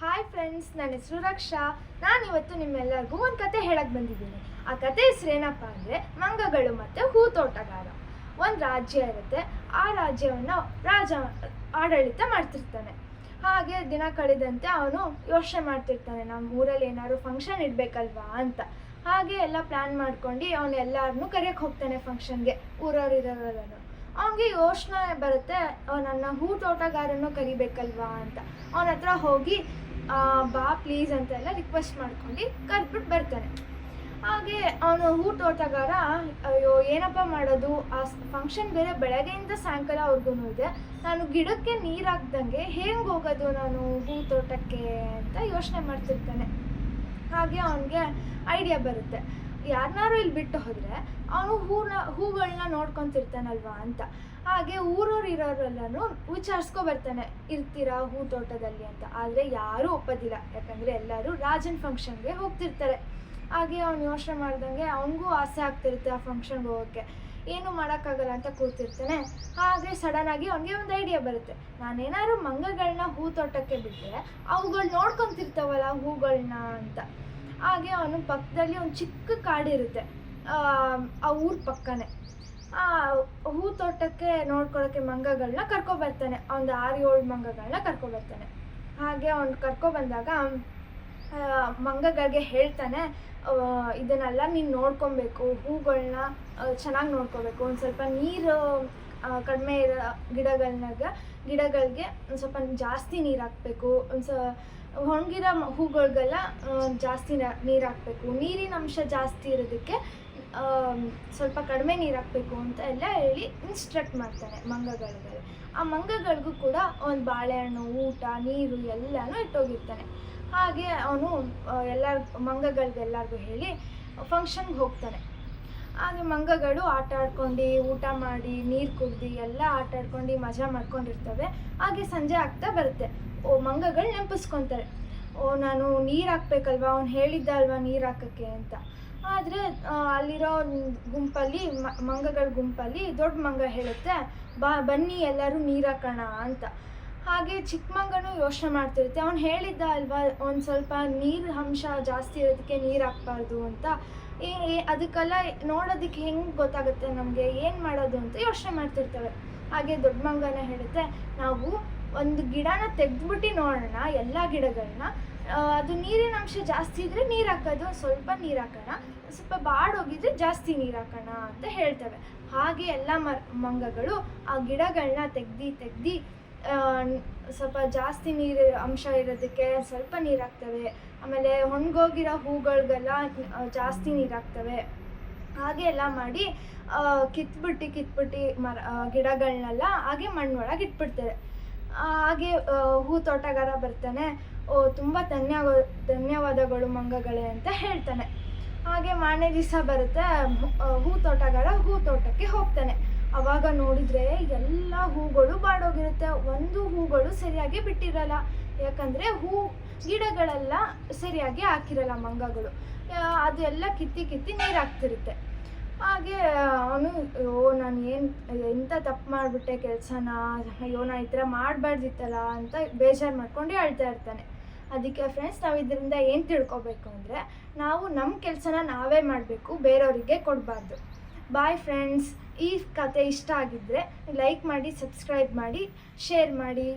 Hi friends ನನ್ನ ಹೆಸರು ರಕ್ಷಾ. ನಾನು ಇವತ್ತು ನಿಮ್ಮೆಲ್ಲರಿಗೂ ಒಂದು ಕತೆ ಹೇಳಕ್ಕೆ ಬಂದಿದ್ದೀನಿ. ಆ ಕತೆ ಹೆಸರು ಏನಪ್ಪ ಅಂದರೆ ಮಂಗಗಳು ಮತ್ತು ಹೂ ತೋಟಗಾರ ಒಂದು ರಾಜ್ಯ ಇರುತ್ತೆ. ಆ ರಾಜ್ಯವನ್ನು ರಾಜ ಆಡಳಿತ ಮಾಡ್ತಿರ್ತಾನೆ. ಹಾಗೆ ದಿನ ಕಳೆದಂತೆ ಅವನು ಯೋಚನೆ ಮಾಡ್ತಿರ್ತಾನೆ ನಮ್ಮ ಊರಲ್ಲಿ ಏನಾದ್ರು ಫಂಕ್ಷನ್ ಇಡಬೇಕಲ್ವಾ? ಅಂತ. ಹಾಗೆ ಎಲ್ಲ ಪ್ಲ್ಯಾನ್ ಮಾಡ್ಕೊಂಡು ಅವನು ಎಲ್ಲರನ್ನೂ ಕರೆಯಕ್ಕೆ ಹೋಗ್ತಾನೆ ಫಂಕ್ಷನ್ಗೆ ಊರವ್ರು ಇರೋರೆಲ್ಲರೂ ಅವನಿಗೆ ಯೋಚನೆ ಬರುತ್ತೆ ನನ್ನ ಹೂ ತೋಟಗಾರನ್ನು ಕರಿಬೇಕಲ್ವಾ? ಅಂತ. ಅವನ ಹತ್ರ ಹೋಗಿ ಬಾ ಪ್ಲೀಸ್ ಅಂತೆಲ್ಲ ರಿಕ್ವೆಸ್ಟ್ ಮಾಡ್ಕೊಂಡು ಕರ್ಬಿಟ್ಟು ಬರ್ತಾನೆ. ಹಾಗೆ ಅವನು ಹೂ ತೋಟಗಾರ, ಅಯ್ಯೋ, ಏನಪ್ಪ ಮಾಡೋದು? ಆ ಫಂಕ್ಷನ್ ಬೇರೆ ಬೆಳಗ್ಗೆಯಿಂದ ಸಾಯಂಕಾಲ ಅವ್ರಿಗೂ ಇದೆ. ನಾನು ಗಿಡಕ್ಕೆ ನೀರು ಹಾಕ್ದಂಗೆ ಹೆಂಗೆ ಹೋಗೋದು ನಾನು ಹೂ ತೋಟಕ್ಕೆ ಅಂತ ಯೋಚನೆ ಮಾಡ್ತಿರ್ತಾನೆ. ಹಾಗೆ ಅವನಿಗೆ ಐಡಿಯಾ ಬರುತ್ತೆ. ಯಾರನ್ನಾರು ಇಲ್ಲಿ ಬಿಟ್ಟು ಹೋದರೆ ಅವನು ಹೂನ ಹೂಗಳನ್ನ ನೋಡ್ಕೊತಿರ್ತಾನಲ್ವಾ ಅಂತ. ಹಾಗೆ ಊರವ್ರು ಇರೋರೆಲ್ಲನೂ ವಿಚಾರಿಸ್ಕೊ ಬರ್ತಾನೆ, ಇರ್ತೀರಾ ಹೂ ತೋಟದಲ್ಲಿ ಅಂತ. ಆದರೆ ಯಾರೂ ಒಪ್ಪದಿಲ್ಲ. ಯಾಕಂದರೆ ಎಲ್ಲರೂ ರಾಜನ್ ಫಂಕ್ಷನ್ಗೆ ಹೋಗ್ತಿರ್ತಾರೆ. ಹಾಗೆ ಅವ್ನು ಯೋಚನೆ ಮಾಡ್ದಂಗೆ ಅವನಿಗೂ ಆಸೆ ಆಗ್ತಿರುತ್ತೆ ಆ ಫಂಕ್ಷನ್ಗೆ ಹೋಗೋಕ್ಕೆ ಏನು ಮಾಡೋಕ್ಕಾಗಲ್ಲ ಅಂತ ಕೂತಿರ್ತಾನೆ. ಹಾಗೆ ಸಡನ್ನಾಗಿ ಅವನಿಗೆ ಒಂದು ಐಡಿಯಾ ಬರುತ್ತೆ. ನಾನೇನಾದ್ರು ಮಂಗಗಳನ್ನ ಹೂ ತೋಟಕ್ಕೆ ಬಿಟ್ಟರೆ ಅವುಗಳು ನೋಡ್ಕೊತಿರ್ತಾವಲ್ಲ ಹೂಗಳನ್ನ ಅಂತ. ಹಾಗೆ ಅವನು ಪಕ್ಕದಲ್ಲಿ ಒಂದು ಚಿಕ್ಕ ಕಾಡಿರುತ್ತೆ ಆ, ಊರ ಪಕ್ಕನೇ. ಆ ಹೂ ತೋಟಕ್ಕೆ ನೋಡ್ಕೊಳ್ಳೋಕ್ಕೆ ಮಂಗಗಳನ್ನ ಕರ್ಕೊಬರ್ತಾನೆ ಒಂದು ಆರು ಏಳು ಮಂಗಗಳನ್ನ ಕರ್ಕೊಬರ್ತಾನೆ ಹಾಗೆ ಅವ್ನು ಕರ್ಕೊಬಂದಾಗ ಬಂದಾಗ ಮಂಗಗಳಿಗೆ ಹೇಳ್ತಾನೆ ಇದನ್ನೆಲ್ಲ ನೀನು ನೋಡ್ಕೊಬೇಕು. ಹೂಗಳನ್ನ ಚೆನ್ನಾಗಿ ನೋಡ್ಕೋಬೇಕು. ಒಂದು ಸ್ವಲ್ಪ ನೀರು ಕಡಿಮೆ ಇರೋ ಗಿಡಗಳನ್ನಾಗ ಗಿಡಗಳಿಗೆ ಒಂದು ಸ್ವಲ್ಪ ಜಾಸ್ತಿ ನೀರು ಹಾಕಬೇಕು. ಒಂದು ಸ ಒಣಗಿರೋ ಹೂಗಳಿಗೆಲ್ಲ ಜಾಸ್ತಿ ನೀರು ಹಾಕಬೇಕು ನೀರಿನ ಅಂಶ ಜಾಸ್ತಿ ಇರೋದಕ್ಕೆ ಸ್ವಲ್ಪ ಕಡಿಮೆ ನೀರು ಹಾಕಬೇಕು ಅಂತ ಎಲ್ಲ ಹೇಳಿ ಇನ್ಸ್ಟ್ರಕ್ಟ್ ಮಾಡ್ತಾರೆ ಮಂಗಗಳಿಗೆ. ಆ ಮಂಗಗಳಿಗೂ ಕೂಡ ಒಂದು ಬಾಳೆಹಣ್ಣು, ಊಟ, ನೀರು ಎಲ್ಲನೂ ಇಟ್ಟೋಗಿರ್ತಾನೆ. ಹಾಗೆ ಅವನು ಎಲ್ಲ ಮಂಗಗಳಿಗೆಲ್ಲರಿಗೂ ಹೇಳಿ ಫಂಕ್ಷನ್ಗೆ ಹೋಗ್ತಾನೆ. ಹಾಗೆ ಮಂಗಗಳು ಆಟ ಆಡ್ಕೊಂಡು, ಊಟ ಮಾಡಿ, ನೀರು ಕುಡ್ದು ಎಲ್ಲ ಆಟ ಆಡ್ಕೊಂಡು, ಮಜಾ ಮಾಡ್ಕೊಂಡಿರ್ತವೆ. ಹಾಗೆ ಸಂಜೆ ಆಗ್ತಾ ಬರುತ್ತೆ. ಓ, ಮಂಗಗಳು ನೆನಪಿಸ್ಕೊತಾರೆ. ಓ, ನಾನು ನೀರು ಹಾಕ್ಬೇಕಲ್ವಾ? ಅವ್ನು ಹೇಳಿದ್ದ ಅಲ್ವಾ ನೀರು ಹಾಕೋಕ್ಕೆ ಅಂತ. ಆದರೆ ಅಲ್ಲಿರೋ ಗುಂಪಲ್ಲಿ ಮಂಗಗಳ ಗುಂಪಲ್ಲಿ ದೊಡ್ಡ ಮಂಗ ಹೇಳುತ್ತೆ, ಬಾ, ಬನ್ನಿ ಎಲ್ಲರೂ ನೀರು ಹಾಕೋಣ ಅಂತ. ಹಾಗೆ ಚಿಕ್ಕ ಮಂಗನೂ ಯೋಚನೆ ಮಾಡ್ತಿರುತ್ತೆ. ಅವ್ನು ಹೇಳಿದ್ದ ಅಲ್ವಾ, ಒಂದು ಸ್ವಲ್ಪ ನೀರು ಅಂಶ ಜಾಸ್ತಿ ಇರೋದಕ್ಕೆ ನೀರು ಹಾಕ್ಬಾರ್ದು ಅಂತ. ಏ ಅದಕ್ಕೆಲ್ಲ ನೋಡೋದಕ್ಕೆ ಹೆಂಗೆ ಗೊತ್ತಾಗುತ್ತೆ ನಮಗೆ? ಏನು ಮಾಡೋದು ಅಂತ ಯೋಚನೆ ಮಾಡ್ತಿರ್ತವೆ. ಹಾಗೆ ದೊಡ್ಡ ಮಂಗನ ಹೇಳುತ್ತೆ, ನಾವು ಒಂದು ಗಿಡನ ತೆಗೆದ್ಬಿಟ್ಟು ನೋಡೋಣ, ಎಲ್ಲ ಗಿಡಗಳನ್ನ. ಅದು ನೀರಿನ ಅಂಶ ಜಾಸ್ತಿ ಇದ್ದರೆ ನೀರು ಹಾಕೋದು, ಸ್ವಲ್ಪ ನೀರು ಹಾಕೋಣ. ಸ್ವಲ್ಪ ಬಾಡೋಗಿದ್ರೆ ಜಾಸ್ತಿ ನೀರು ಹಾಕೋಣ ಅಂತ ಹೇಳ್ತವೆ. ಹಾಗೆ ಎಲ್ಲ ಮರ್, ಮಂಗಗಳು ಆ ಗಿಡಗಳನ್ನ ತೆಗ್ದು ತೆಗ್ದು ಸ್ವಲ್ಪ ಜಾಸ್ತಿ ನೀರು ಅಂಶ ಇರೋದಕ್ಕೆ ಸ್ವಲ್ಪ ನೀರು ಹಾಕ್ತವೆ ಆಮೇಲೆ ಒಣಗೋಗಿರೋ ಹೂಗಳಿಗೆಲ್ಲ ಜಾಸ್ತಿ ನೀರು ಹಾಕ್ತವೆ ಹಾಗೆ ಎಲ್ಲ ಮಾಡಿ ಕಿತ್ಬಿಟ್ಟು ಕಿತ್ಬಿಟ್ಟು ಮರ ಗಿಡಗಳನ್ನೆಲ್ಲ ಹಾಗೆ ಮಣ್ಣೊಳಗೆ ಇಟ್ಬಿಡ್ತಾರೆ ಹಾಗೆ ಹೂ ತೋಟಗಾರ ಬರ್ತಾನೆ. ಓ, ತುಂಬ ಧನ್ಯವ, ಧನ್ಯವಾದಗಳು ಮಂಗಗಳೇ ಅಂತ ಹೇಳ್ತಾನೆ. ಹಾಗೆ ಮಾರನೇ ದಿವಸ ಬರುತ್ತೆ ಹೂ ತೋಟಗಾರ ಹೂ ತೋಟಕ್ಕೆ ಹೋಗ್ತಾನೆ. ಅವಾಗ ನೋಡಿದರೆ ಎಲ್ಲ ಹೂಗಳು ಬಾಡೋಗಿರುತ್ತೆ. ಒಂದು ಹೂಗಳು ಸರಿಯಾಗಿ ಬಿಟ್ಟಿರಲ್ಲ. ಯಾಕಂದರೆ ಹೂ ಗಿಡಗಳೆಲ್ಲ ಸರಿಯಾಗಿ ಹಾಕಿರಲ್ಲ ಮಂಗಗಳು. ಅದೆಲ್ಲ ಕಿತ್ತಿ ಕಿತ್ತಿ ನೀರು ಹಾಕ್ತಿರುತ್ತೆ ಹಾಗೆ, ಅವನು ಓ ನಾನು ಏನು ಎಂಥ ತಪ್ಪು ಮಾಡಿಬಿಟ್ಟೆ ಕೆಲಸನ? ಅಯ್ಯೋ, ನಾನು ಈ ಥರ ಮಾಡಬಾರ್ದಿತ್ತಲ್ಲ? ಅಂತ ಬೇಜಾರು ಮಾಡ್ಕೊಂಡು ಹೇಳ್ತಾ ಇರ್ತಾನೆ. ಅದಕ್ಕೆ ಫ್ರೆಂಡ್ಸ್ ನಾವು ಇದರಿಂದ ಏನು ತಿಳ್ಕೊಬೇಕು ಅಂದರೆ, ನಾವು ನಮ್ಮ ಕೆಲಸನ ನಾವೇ ಮಾಡಬೇಕು, ಬೇರೆಯವರಿಗೆ ಕೊಡಬಾರ್ದು. ಬಾಯ್ ಫ್ರೆಂಡ್ಸ್ ಈ ಕತೆ ಇಷ್ಟ ಆಗಿದ್ದರೆ ಲೈಕ್ ಮಾಡಿ ಸಬ್ಸ್ಕ್ರೈಬ್ ಮಾಡಿ ಶೇರ್ ಮಾಡಿ.